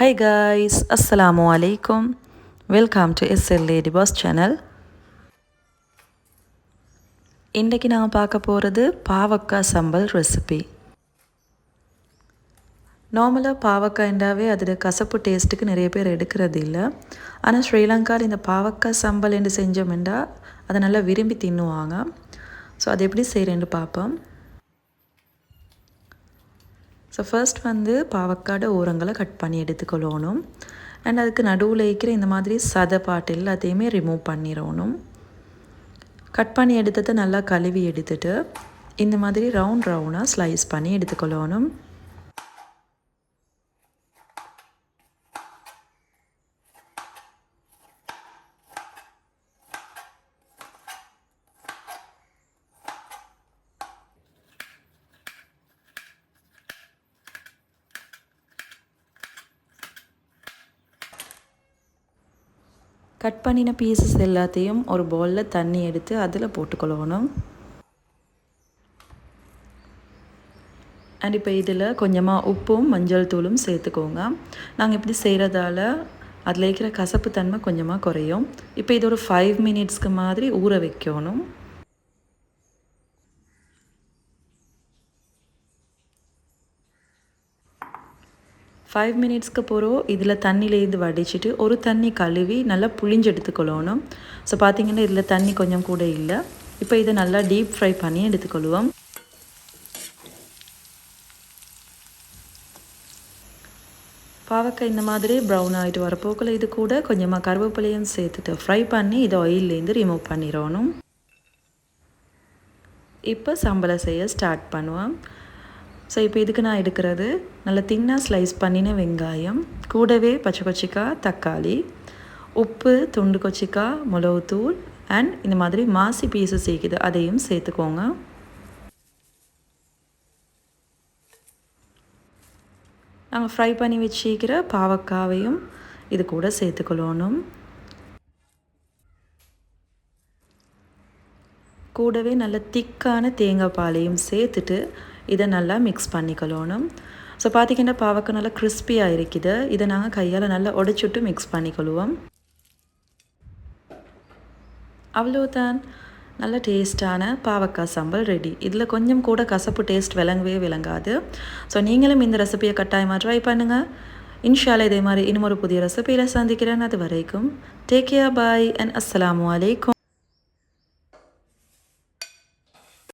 High guys அஸ்ஸலாமு அலைக்கும் welcome to SL lady boss channel இன்றைக்கி நான் பார்க்க போகிறது பாவக்காய் சம்பல் ரெசிபி நார்மலாக பாவக்காய்ண்டாவே அதோட கசப்பு டேஸ்ட்டுக்கு நிறைய பேர் எடுக்கிறது இல்லை. ஆனால் ஸ்ரீலங்காவில் இந்த பாவக்காய் சம்பல் என்று செஞ்சோம்ண்டா அதை நல்லா விரும்பி தின்னுவாங்க. ஸோ அது எப்படி செய்கிறேன்னு பார்ப்போம். ஸோ ஃபர்ஸ்ட் வந்து பாவக்காடு ஓரங்களை கட் பண்ணி எடுத்துக்கொள்ளணும். அண்ட் அதுக்கு நடுவில் இருக்கிற இந்த மாதிரி சத பாட்டு எல்லாத்தையுமே ரிமூவ் பண்ணிடணும். கட் பண்ணி எடுத்ததை நல்லா கழுவி எடுத்துட்டு இந்த மாதிரி ரவுண்ட் ரவுண்டாக ஸ்லைஸ் பண்ணி எடுத்துக்கொள்ளணும். கட் பண்ணின பீசஸ் எல்லாத்தையும் ஒரு பவுலில் தண்ணி எடுத்து அதில் போட்டுக்கொள்ளணும். அண்ட் இப்போ இதில் கொஞ்சமாக உப்பும் மஞ்சள் தூளும் சேர்த்துக்கோங்க. நாங்கள் இப்படி செய்கிறதால அதில் இருக்கிற கசப்பு தன்மை கொஞ்சமாக குறையும். இப்போ இது ஒரு ஃபைவ் மினிட்ஸ்க்கு மாதிரி ஊற வைக்கணும். ஃபைவ் மினிட்ஸ்க்கு போகிறோம் இதில் தண்ணியிலேருந்து வடிச்சிட்டு ஒரு தண்ணி கழுவி நல்லா புளிஞ்சு எடுத்துக்கொள்ளணும். ஸோ பார்த்திங்கன்னா இதில் தண்ணி கொஞ்சம் கூட இல்லை. இப்போ இதை நல்லா டீப் ஃப்ரை பண்ணி எடுத்துக்கொள்வோம். பாவக்காய் இந்த மாதிரி ப்ரௌன் ஆகிட்டு வரப்போக்கில் இது கூட கொஞ்சமாக கருவேப்பிலையும் சேர்த்துட்டு ஃப்ரை பண்ணி இதை ஆயிலேருந்து ரிமூவ் பண்ணிடணும். இப்போ சம்பளை செய்ய ஸ்டார்ட் பண்ணுவோம். ஸோ இப்போ இதுக்கு நான் எடுக்கிறது நல்லா தின்னாக ஸ்லைஸ் பண்ணின வெங்காயம். கூடவே பச்சை கொச்சிக்காய் தக்காளி உப்பு துண்டு கொச்சிக்காய் மிளகுத்தூள் அண்ட் இந்த மாதிரி மாசி பீஸு சேர்க்குது அதையும் சேர்த்துக்கோங்க. நாங்கள் ஃப்ரை பண்ணி வச்சுக்கிற பாவக்காவையும் இது கூட சேர்த்துக்கொள்ளணும். கூடவே நல்ல திக்கான தேங்காய் பாலையும் சேர்த்துட்டு இதை நல்லா மிக்ஸ் பண்ணிக்கொள்ளணும். ஸோ பார்த்திங்கன்னா பாவக்காய் நல்லா கிறிஸ்பியாக இருக்குது. இதை நாங்கள் கையால் நல்லா உடைச்சுட்டு மிக்ஸ் பண்ணிக்கொள்வோம். அவ்வளோதான் நல்ல டேஸ்ட்டான பாவக்காய் சம்பல் ரெடி இதில் கொஞ்சம் கூட கசப்பு டேஸ்ட் விளங்கவே விளங்காது. ஸோ நீங்களும் இந்த ரெசிபியை கட்டாயமாக ட்ரை பண்ணுங்கள் இன்ஷால இதே மாதிரி இன்னும் ஒரு புதிய ரெசிபியில் சந்திக்கிறேன். அது வரைக்கும் டேக் கேர் பாய் அண்ட் அஸ்லாம் வலைக்கும்